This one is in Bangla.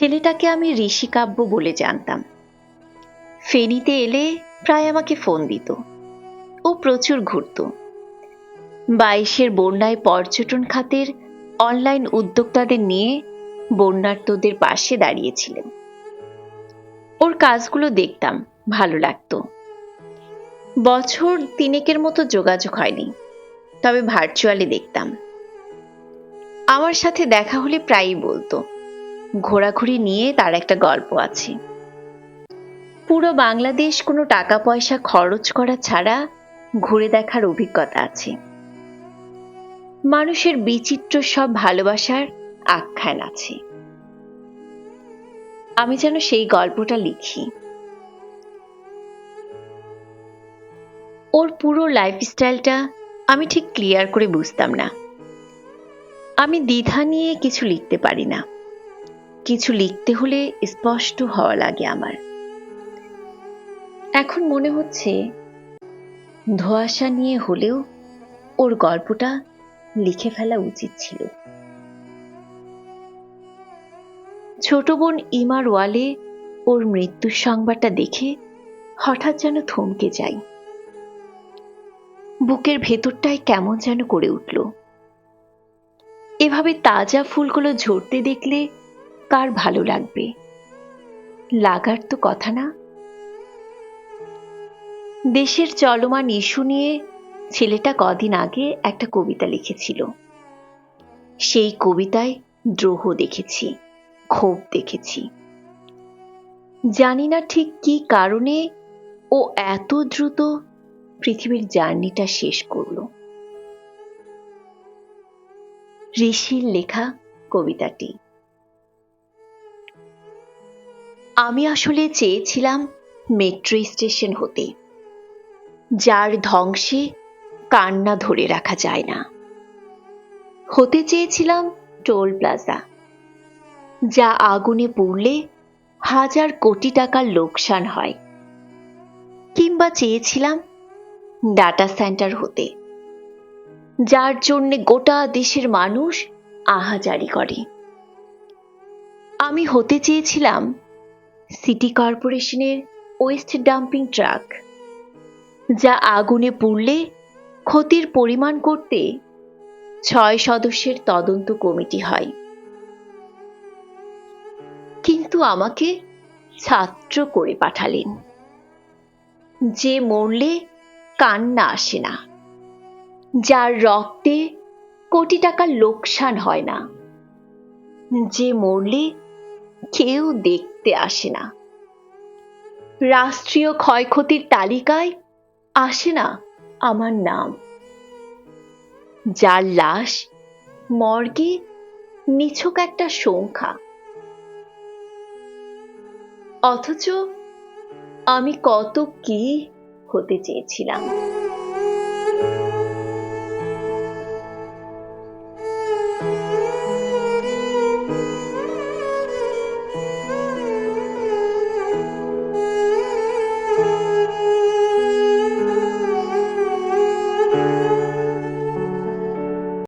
ছেলেটাকে আমি ঋষি কাব্য বলে জানতাম। ফেনীতে এলে প্রায় আমাকে ফোন দিত। ও প্রচুর ঘুরত। বাইশের বন্যায় পর্যটন খাতের অনলাইন উদ্যোক্তাদের নিয়ে বন্যার্তদের পাশে দাঁড়িয়েছিলেন। ওর কাজগুলো দেখতাম, ভালো লাগতো। বছর তিনেকের মতো যোগাযোগ হয়নি, তবে ভার্চুয়ালি দেখতাম। আমার সাথে দেখা হলে প্রায়ই বলতো ঘোরাঘুরি নিয়ে তার একটা গল্প আছে। পুরো বাংলাদেশ কোনো টাকা পয়সা খরচ করা ছাড়া ঘুরে দেখার অভিজ্ঞতা আছে। মানুষের বিচিত্র সব ভালোবাসার আখ্যান আছে। আমি যেন সেই গল্পটা লিখি। ওর পুরো লাইফস্টাইলটা আমি ঠিক ক্লিয়ার করে বুঝতাম না। আমি দ্বিধা নিয়ে কিছু লিখতে পারি না। কিছু লিখতে হলে স্পষ্ট হওয়া লাগে আমার। এখন মনে হচ্ছে ধোঁয়াশা নিয়ে হলেও ওর গল্পটা লিখে ফেলা উচিত ছিল। ছোট বোন ইমার ওয়ালে ওর মৃত্যুর সংবাদটা দেখে হঠাৎ যেন থমকে যাই বুকের ভেতরটায় কেমন যেন করে উঠল। এভাবে তাজা ফুলগুলো ঝরতে দেখলে কার ভালো লাগবে? লাগার তো কথা না। দেশের চলমান ইস্যু নিয়ে ছেলেটা কদিন আগে একটা কবিতা লিখেছিল। সেই কবিতায় দ্রোহ দেখেছি, ক্ষোভ দেখেছি। জানি না ঠিক কি কারণে ও এত দ্রুত পৃথিবীর জার্নিটা শেষ করল। ঋষির লেখা কবিতাটি। আমি আসলে চেয়েছিলাম মেট্রো স্টেশন হতে, যার ধ্বংসে কান্না ধরে রাখা যায় না। হতে চেয়েছিলাম টোল প্লাজা, যা আগুনে পুড়লে হাজার কোটি টাকার লোকসান হয়। কিংবা চেয়েছিলাম ডাটা সেন্টার হতে, যার জন্যে গোটা দেশের মানুষ আহাজারি করে। আমি হতে চেয়েছিলাম সিটি কর্পোরেশনের ওয়েস্ট ডাম্পিং ট্রাক, যা আগুনে পুড়লে ক্ষতির পরিমাণ করতে ছয় সদস্যের তদন্ত কমিটি হয়। কিন্তু আমাকে ছাত্র করে পাঠালেন, যে মরলে কান্না আসে না, যার রক্তে কোটি টাকার লোকসান হয় না। যে মরলে কেউ দেখতে আসে না। রাষ্ট্রীয় ক্ষয়ক্ষতির তালিকায় আসে না আমার নাম। যার লাশ, মর্গে নিছক একটা সংখ্যা। অথচ আমি কত কি হতে চেয়েছিলাম।